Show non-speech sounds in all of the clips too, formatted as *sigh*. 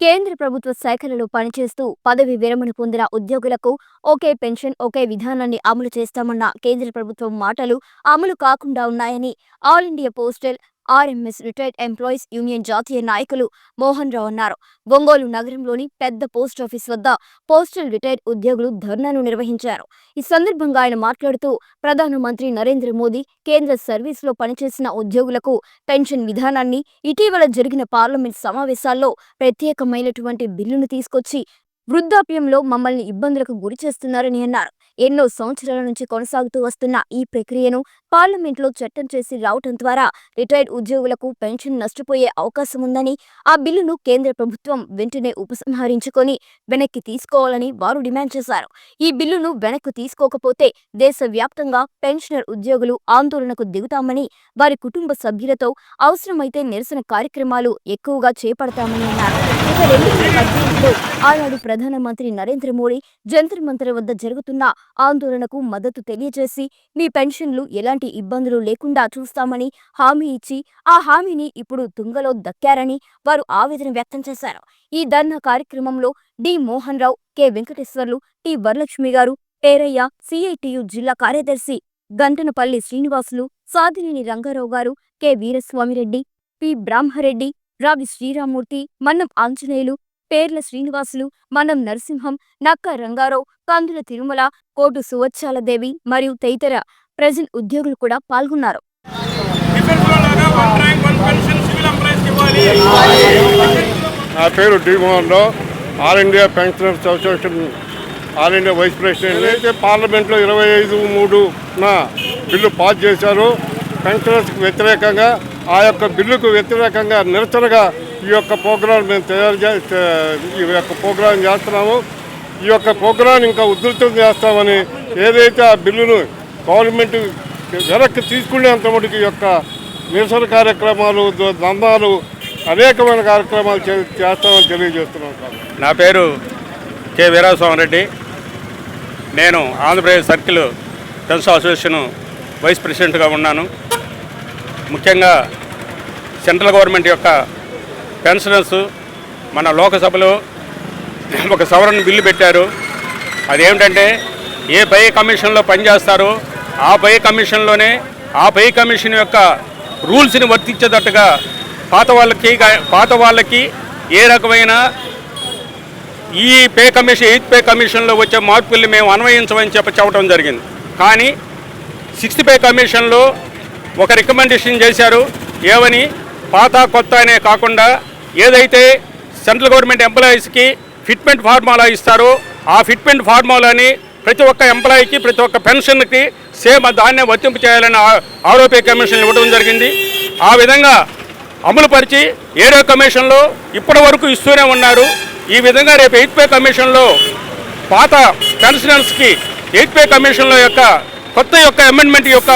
కేంద్ర ప్రభుత్వ శాఖలలో పనిచేస్తూ పదవి విరమణ పొందిన ఉద్యోగులకు ఒకే పెన్షన్ ఒకే విధానాన్ని అమలు చేస్తామన్న కేంద్ర ప్రభుత్వం మాటలు అమలు కాకుండా ఉన్నాయని all India postal RMS retired employees union జాతీయ నాయకులు మోహన్ రావు అన్నారు. ఒంగోలు నగరంలోని పెద్ద పోస్ట్ ఆఫీస్ వద్ద పోస్టల్ రిటైర్డ్ ఉద్యోగులు ధర్నాను నిర్వహించారు. ఈ సందర్భంగా ఆయన మాట్లాడుతూ ప్రధానమంత్రి నరేంద్ర మోదీ కేంద్ర సర్వీసులో పనిచేసిన ఉద్యోగులకు పెన్షన్ విధానాన్ని ఇటీవల జరిగిన పార్లమెంట్ సమావేశాల్లో ప్రత్యేకమైనటువంటి బిల్లును తీసుకొచ్చి వృద్ధాప్యంలో మమ్మల్ని ఇబ్బందులకు గురి చేస్తున్నారని అన్నారు. ఎన్నో సంవత్సరాల నుంచి కొనసాగుతూ వస్తున్న ఈ ప్రక్రియను పార్లమెంట్లో చట్టం చేసి రావటం ద్వారా రిటైర్డ్ ఉద్యోగులకు పెన్షన్ నష్టపోయే అవకాశం ఉందని ఆ బిల్లును కేంద్ర ప్రభుత్వం వెంటనే ఉపసంహరించుకొని వెనక్కి తీసుకోవాలని వారు డిమాండ్ చేశారు. ఈ బిల్లును వెనక్కు తీసుకోకపోతే దేశవ్యాప్తంగా పెన్షనర్ ఉద్యోగులు ఆందోళనకు దిగుతామని వారి కుటుంబ సభ్యులతో అవసరమైతే నిరసన కార్యక్రమాలు ఎక్కువగా చేపడతామని అన్నారు. ఇక రెండు వేల ఆనాడు ప్రధానమంత్రి నరేంద్ర మోడీ జంతర్ మంతర్ వద్ద జరుగుతున్న ఆందోళనకు మద్దతు తెలియజేసి మీ పెన్షన్లు ఎలాంటి ఇబ్బందులు లేకుండా చూస్తామని హామీ ఇచ్చి ఆ హామీని ఇప్పుడు తుంగలో దక్కారని వారు ఆవేదన వ్యక్తం చేశారు. ఈ ధర్నా కార్యక్రమంలో D. Mohan Rao K. Venkateswarlu T. Varalakshmi garu Peraiah CITU జిల్లా కార్యదర్శి గంటనపల్లి శ్రీనివాసులు సాధినేని రంగారావు గారు కె. వీరస్వామిరెడ్డి పి. బ్రాహ్మరెడ్డి రావి శ్రీరామూర్తి మన్నం ఆంజనేయులు పేర్ల శ్రీనివాసులు మన్నం నరసింహం నక్క రంగారావు కందుల తిరుమల కోటు సువచ్చాలదేవి మరియు తదితర ప్రజెంట్ ఉద్యోగులు కూడా పాల్గొన్నారు. నా పేరు D Mohan Rao. All India pensioners association all India vice president. అయితే పార్లమెంట్లో ఇరవై ఐదు మూడున బిల్లు పాస్ చేశారు పెన్షనర్స్కి వ్యతిరేకంగా ఆ యొక్క బిల్లుకు వ్యతిరేకంగా నిరసనగా ఈ యొక్క ప్రోగ్రాం మేము తయారు చే- ఈ యొక్క ప్రోగ్రాం చేస్తున్నాము. ఈ యొక్క ప్రోగ్రాం ఇంకా ఉధృతం చేస్తామని ఏదైతే ఆ బిల్లును గవర్నమెంట్ వెనక్కి తీసుకునేంత మటుకు యొక్క నిరసన కార్యక్రమాలు దందాలు అనేకమైన కార్యక్రమాలు చే- చేస్తామని తెలియజేస్తున్నాం సార్. నా పేరు కె. వీరాస్వామిరెడ్డి. నేను Andhra Pradesh circle pension association vice ప్రెసిడెంట్గా ఉన్నాను. ముఖ్యంగా సెంట్రల్ గవర్నమెంట్ యొక్క పెన్షనర్స్ మన లోకసభలో ఒక సవరణ బిల్లు పెట్టారు. అదేమిటంటే ఏ పై కమిషన్లో పనిచేస్తారో ఆ పై కమిషన్లోనే ఆ పై కమిషన్ యొక్క రూల్స్ని వర్తించేటట్టుగా పాత వాళ్ళకి పాత వాళ్ళకి ఏ రకమైన ఈ పే కమిషన్ ఎయిత్ పే కమిషన్లో వచ్చే మార్పుల్ని మేము అన్వయించమని చెప్పి చెప్పడం జరిగింది. కానీ సిక్స్త్ పే కమిషన్లో ఒక రికమెండేషన్ చేశారు. ఏమని? పాత కొత్త అనే కాకుండా ఏదైతే సెంట్రల్ గవర్నమెంట్ ఎంప్లాయీస్కి ఫిట్మెంట్ ఫార్ములా ఇస్తారో ఆ ఫిట్మెంట్ ఫార్ములాని ప్రతి ఒక్క ఎంప్లాయీకి ప్రతి ఒక్క పెన్షన్కి సేమ్ దాన్నే వర్తింపు చేయాలని ఆరోపీ కమిషన్ ఇవ్వడం జరిగింది. ఆ విధంగా అమలుపరిచి ఏడో కమిషన్లో ఇప్పటి వరకు ఇస్తూనే ఉన్నారు. ఈ విధంగా రేపు ఎయిత్ పే కమిషన్లో పాత పెన్షనర్స్కి ఎయిత్ పే కమిషన్ల యొక్క కొత్త యొక్క అమెండ్మెంట్ యొక్క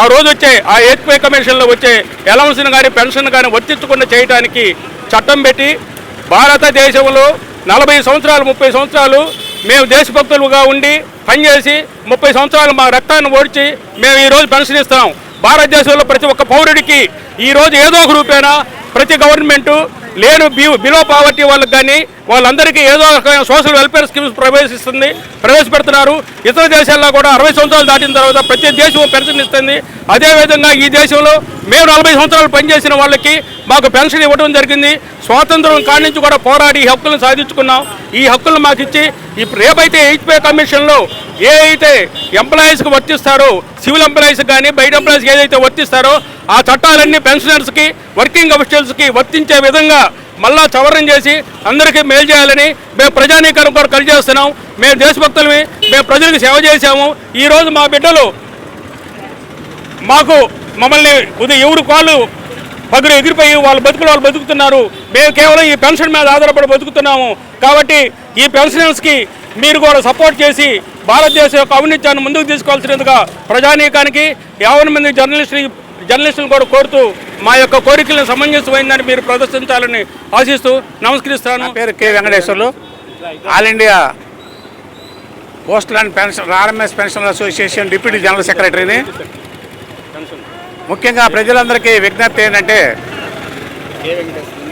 ఆ రోజు వచ్చే ఆ ఎయిత్ పే కమిషన్లో వచ్చే అలవన్స్ని కానీ పెన్షన్ కానీ వర్తించకుండా చేయడానికి చట్టం పెట్టి భారతదేశంలో నలభై సంవత్సరాలు ముప్పై సంవత్సరాలు మేము దేశభక్తులుగా ఉండి పనిచేసి ముప్పై సంవత్సరాలు మా రక్తాన్ని ఓడ్చి మేము ఈరోజు పెన్షన్ ఇస్తాం భారతదేశంలో ప్రతి ఒక్క పౌరుడికి ఈరోజు ఏదో ఒక రూపేణా ప్రతి గవర్నమెంటు లేని బి బిలో పావర్టీ వాళ్ళకి కానీ వాళ్ళందరికీ ఏదో రకమైన సోషల్ వెల్ఫేర్ స్కీమ్స్ ప్రవేశిస్తుంది ప్రవేశపెడుతున్నారు. ఇతర దేశాల్లో కూడా అరవై సంవత్సరాలు దాటిన తర్వాత ప్రతి దేశం పెన్షన్ ఇస్తుంది. అదేవిధంగా ఈ దేశంలో మేము నలభై సంవత్సరాలు పనిచేసిన వాళ్ళకి మాకు పెన్షన్ ఇవ్వడం జరిగింది. స్వాతంత్రం కాడి నుంచి కూడా పోరాడి ఈ హక్కులను సాధించుకున్నాం. ఈ హక్కులను మాకు ఇచ్చి రేపైతే ఎయిత్ కమిషన్లో ఏ అయితే ఎంప్లాయీస్కి వర్తిస్తారో సివిల్ ఎంప్లాయీస్కి కానీ బయట ఎంప్లాయీస్కి ఏదైతే వర్తిస్తారో ఆ చట్టాలన్నీ పెన్షనర్స్కి వర్కింగ్ అఫీషియల్స్కి వర్తించే విధంగా మళ్ళా సవరణ చేసి అందరికీ మేలు చేయాలని మేము ప్రజానీకరణ కూడా కలిసి చేస్తున్నాం. మేము దేశభక్తులమే మేము ప్రజలకు సేవ చేశాము. ఈరోజు మా బిడ్డలు మాకు మమ్మల్ని ఉదయం ఎవరు కాళ్ళు పగులు ఎగిరిపోయి వాళ్ళ బతుకులు వాళ్ళు బతుకుతున్నారు. మేము కేవలం ఈ పెన్షన్ మీద ఆధారపడి బతుకుతున్నాము. కాబట్టి ఈ పెన్షనర్స్కి మీరు కూడా సపోర్ట్ చేసి భారతదేశం యొక్క అవినీత్యాన్ని ముందుకు తీసుకోవాల్సినందుగా ప్రజానీకానికి యావన మంది జర్నలిస్టు జర్నలిస్టులు కూడా కోరుతూ మా యొక్క కోరికలను సమంజసమైందని మీరు ప్రదర్శించాలని ఆశిస్తూ నమస్కరిస్తాను. పేరు K. Venkateswarlu. All India postal and pension RMS pension association deputy general సెక్రటరీని ముఖ్యంగా ప్రజలందరికీ విజ్ఞప్తి ఏంటంటే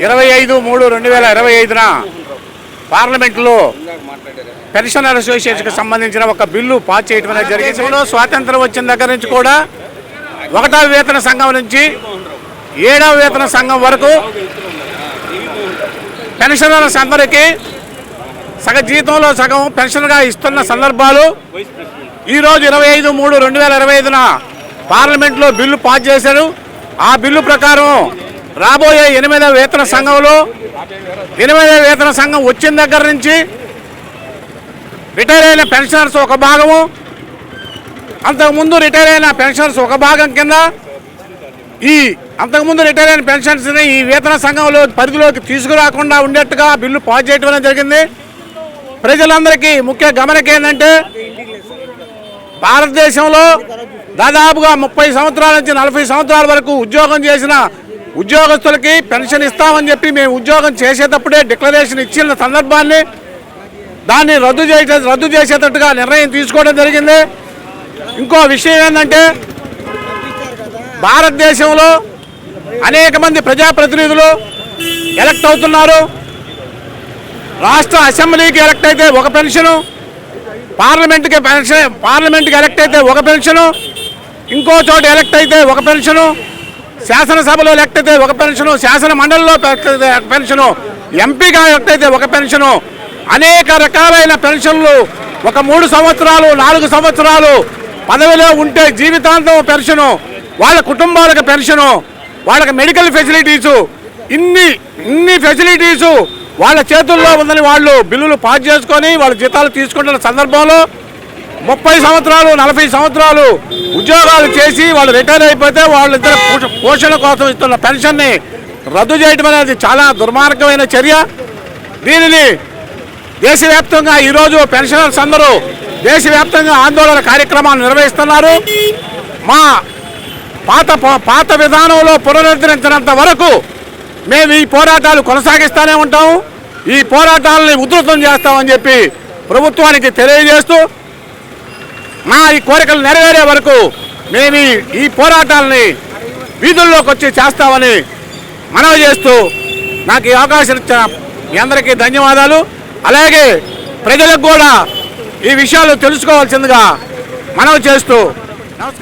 ఇరవై ఐదు మూడు రెండు వేల ఇరవై ఐదున పార్లమెంట్లో పెన్షనర్ అసోసియేషన్కి సంబంధించిన ఒక బిల్లు పాస్ చేయడం అనేది జరిగింది. స్వాతంత్రం వచ్చిన దగ్గర నుంచి కూడా ఒకటవ వేతన సంఘం నుంచి ఏడవ వేతన సంఘం వరకు పెన్షనర్స్ అందరికీ సగ జీతంలో సగం పెన్షన్గా ఇస్తున్న సందర్భాలు ఈరోజు ఇరవై ఐదు మూడు రెండు వేల ఇరవై ఐదున పార్లమెంట్లో బిల్లు పాస్ చేశారు. ఆ బిల్లు ప్రకారం రాబోయే ఎనిమిదవ వేతన సంఘంలో ఎనిమిదవ వేతన సంఘం వచ్చిన దగ్గర నుంచి రిటైర్ అయిన పెన్షనర్స్ ఒక భాగము అంతకుముందు రిటైర్ అయిన పెన్షనర్స్ ఒక భాగం కింద ఈ అంతకుముందు రిటైర్ అయిన పెన్షన్స్ని ఈ వేతన సంఘంలో పరిధిలోకి తీసుకురాకుండా ఉండేట్టుగా బిల్లు పాస్ చేయడం అనేది జరిగింది. ప్రజలందరికీ ముఖ్య గమనిక ఏంటంటే భారతదేశంలో దాదాపుగా ముప్పై సంవత్సరాల నుంచి నలభై సంవత్సరాల వరకు ఉద్యోగం చేసిన ఉద్యోగస్తులకి పెన్షన్ ఇస్తామని చెప్పి మేము ఉద్యోగం చేసేటప్పుడే డిక్లరేషన్ ఇచ్చిన సందర్భాన్ని దాన్ని రద్దు చేసే రద్దు చేసేటట్టుగా నిర్ణయం తీసుకోవడం జరిగింది. ఇంకో విషయం ఏంటంటే భారతదేశంలో అనేక మంది ప్రజాప్రతినిధులు ఎలక్ట్ అవుతున్నారు. రాష్ట్ర అసెంబ్లీకి ఎలక్ట్ అయితే ఒక పెన్షను పార్లమెంట్కి పెన్షన్ పార్లమెంట్కి ఎలక్ట్ అయితే ఒక పెన్షను ఇంకో చోట ఎలక్ట్ అయితే ఒక పెన్షను శాసనసభలో ఎలక్ట్ అయితే ఒక పెన్షను శాసన మండలిలో పెన్షను ఎంపీగా ఎలక్ట్ అయితే ఒక పెన్షను అనేక రకాలైన పెన్షన్లు ఒక మూడు సంవత్సరాలు నాలుగు సంవత్సరాలు పదవిలో ఉంటే జీవితాంతం పెన్షను వాళ్ళ కుటుంబాలకు పెన్షను వాళ్ళకి మెడికల్ ఫెసిలిటీసు ఇన్ని ఇన్ని ఫెసిలిటీసు వాళ్ళ చేతుల్లో ఉందని వాళ్ళు బిల్లులు పాస్ చేసుకొని వాళ్ళ జీతాలు తీసుకుంటున్న సందర్భంలో ముప్పై సంవత్సరాలు నలభై సంవత్సరాలు ఉద్యోగాలు చేసి వాళ్ళు రిటైర్ అయిపోతే వాళ్ళిద్దరు పోష- పోషణ కోసం ఇస్తున్న పెన్షన్ని రద్దు చేయడం అనేది చాలా దుర్మార్గమైన చర్య. దీనిని దేశవ్యాప్తంగా ఈరోజు పెన్షనర్స్ అందరూ దేశవ్యాప్తంగా ఆందోళన కార్యక్రమాలు నిర్వహిస్తున్నారు. మా పాత పాత విధానంలో పునరుద్ధరించినంత వరకు మేము ఈ పోరాటాలు కొనసాగిస్తూనే ఉంటాము ఈ పోరాటాలని ఉధృతం చేస్తామని చెప్పి ప్రభుత్వానికి తెలియజేస్తూ మా ఈ కోరికలు నెరవేరే వరకు మేము ఈ- పోరాటాలని వీధుల్లోకి వచ్చి చేస్తామని మనవి చేస్తూ నాకు ఈ అవకాశం ఇచ్చిన మీ అందరికీ ధన్యవాదాలు. అలాగే ప్రజలకు కూడా ఈ విషయాలు తెలుసుకోవాల్సిందిగా మనవి చేస్తూ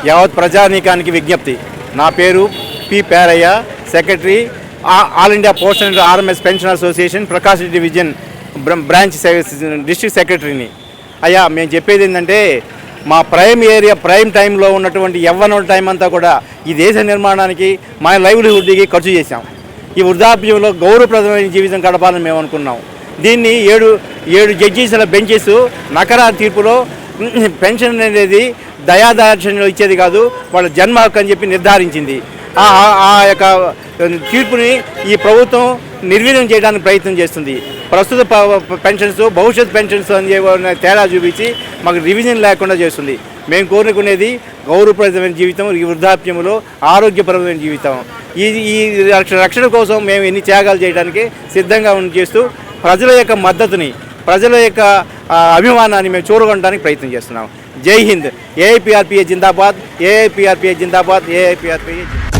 యావత్ ప్రజానీకానికి విజ్ఞప్తి. నా పేరు P Peraiah secretary all India post and RMS pension association Prakash division branch district సెక్రటరీని. అయ్యా మేము చెప్పేది ఏంటంటే మా ప్రైమ్ ఏరియా ప్రైమ్ టైంలో ఉన్నటువంటి యవ్వనుల టైం అంతా కూడా ఈ దేశ నిర్మాణానికి మా లైవ్లీహుడ్కి ఖర్చు చేశాం. ఈ వృద్ధాప్యంలో గౌరవప్రదమైన జీవితం గడపాలని మేము అనుకున్నాం. దీన్ని ఏడు ఏడు జడ్జీసుల బెంచెస్ నకరా తీర్పులో *clears throat* పెన్షన్ అనేది దయాదాక్షణ్యం ఇచ్చేది కాదు వాళ్ళ జన్మ హక్కు అని చెప్పి నిర్ధారించింది. ఆ ఆ- ఆ యొక్క తీర్పుని ఈ ప్రభుత్వం నిర్వీర్యం చేయడానికి ప్రయత్నం చేస్తుంది. ప్రస్తుత ప- పెన్షన్స్ భవిష్యత్ పెన్షన్స్ అని తేడా చూపించి మాకు రివిజన్ లేకుండా చేస్తుంది. మేము కోరుకునేది గౌరవప్రదమైన జీవితం ఈ వృద్ధాప్యంలో ఆరోగ్యపరమైన జీవితం. ఈ ఈ రక్ష- రక్షణ కోసం మేము ఎన్ని త్యాగాలు చేయడానికి సిద్ధంగా ఉండి చేస్తూ ప్రజల యొక్క మద్దతుని ప్రజల యొక్క అభిమానాన్ని మేము చూరగొనడానికి ప్రయత్నం చేస్తున్నాం. జై హింద్. ఏఐపిఆర్పిఏ జిందాబాద్ ఏఐపిఆర్పిఏ జిందాబాద్ ఏఐపిఆర్పిఏ జిందాబాద్.